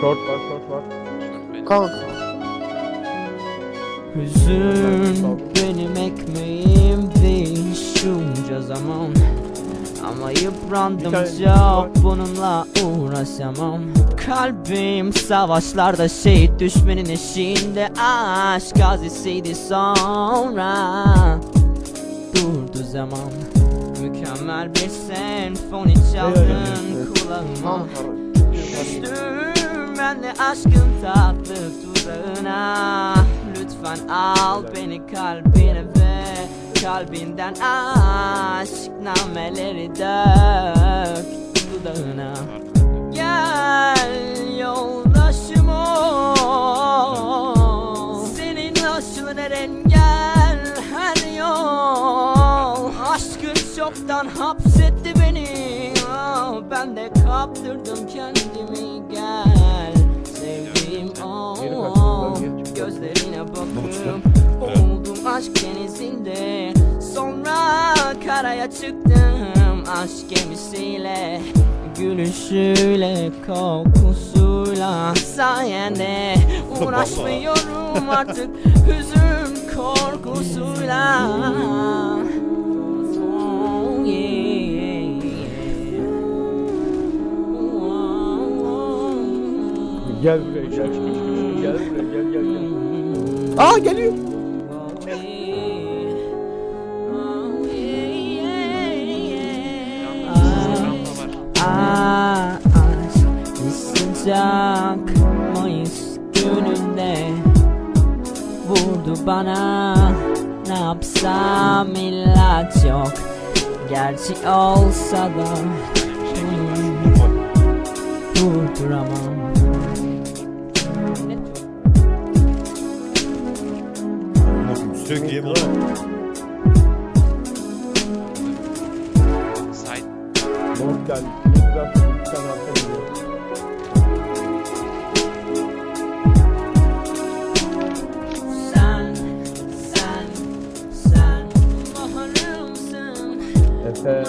Short var short var. Kanka. Hüzün benim ekmeğim değil şunca zaman. Ama yıprandım çok bununla uğraşamam. Kalbim savaşlarda şehit düşmenin eşiğinde Aşk gazisiydi sonra. Durdu zaman Mükemmel bir senfoni çaldın kulağıma. Düştüm ben de aşkın tatlı tuzağına. Lütfen al beni kalbine ve Kalbinden aşk nameleri dök dudağına. Gel yoldaşım ol Senin aşkın her engel her yol. Aşkın çoktan hapsetti beni. Ah, Ben de kaptırdım kendimi gel Geri Gözlerine bakıp Oldum aşk denizinde. Sonra karaya çıktım. Aşk gemisiyle Gülüşüyle kokusuyla Sayende Uğraşmıyorum artık. Hüzün korkusuyla Gel buraya gel. Gel buraya gel gel gel. Aa geliyor. Sıcak Mayıs gününde Vurdu bana Ne yapsam ilaç yok Gerçi olsa da hmm, Durduramam Side. Long. Biraz bir tane arka Efe.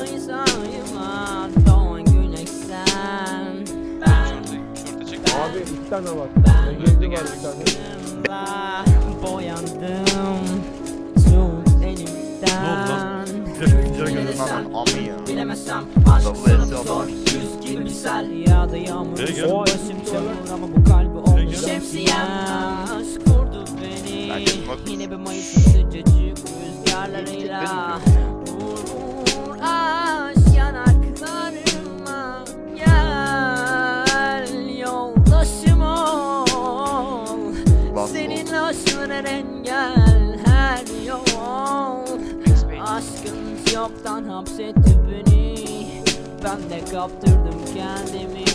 Short'a çek. Abi iki tane var. Ben Engelli var bir tane. Boyandım Sana bu zor Yüz gibi bir sel ya da yağmur Başım çamur ama bu kalbi olmuş? Şemsiyem aşk kurdu beni Yine bir Mayıs'ın sıcacık rüzgarlarıyla Vur vur aşk yanaklarıma Gel yoldaşım ol Senin aşkın her engel her yol Aşkın yoktan hapsetti beni. Ben de kaptırdım kendimi.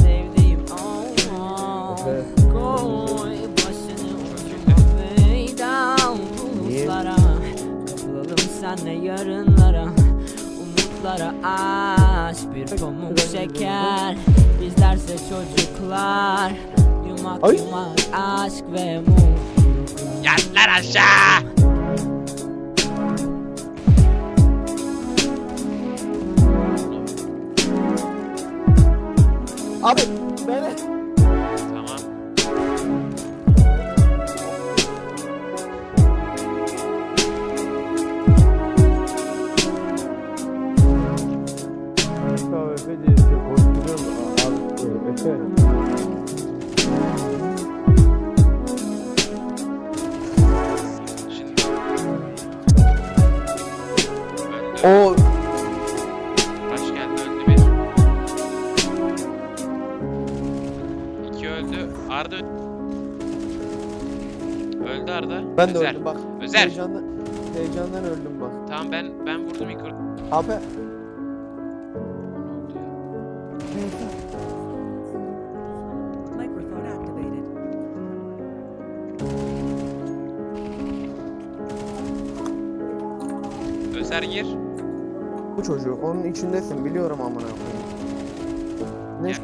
Sevdiğim oh, Evet. Koy başını down Bulutlara Kapılalım senle yarınlara. Umutlara aşk Bir pamuk şeker. Bizlerse çocuklar Yumak Ay. yumak aşk ve mutluluklar Yat lan aşağı. Efe diye işte Efe. O geldi öldü bir. İki öldü. Arda öldü. Arda. ben de Özer. öldüm bak. Özer. Heyecandan, heyecandan öldüm bak. Tamam ben ben vurdum ilk Abi Gir. bu çocuğu onun içindesin biliyorum amına koyayım. Ne? Gel.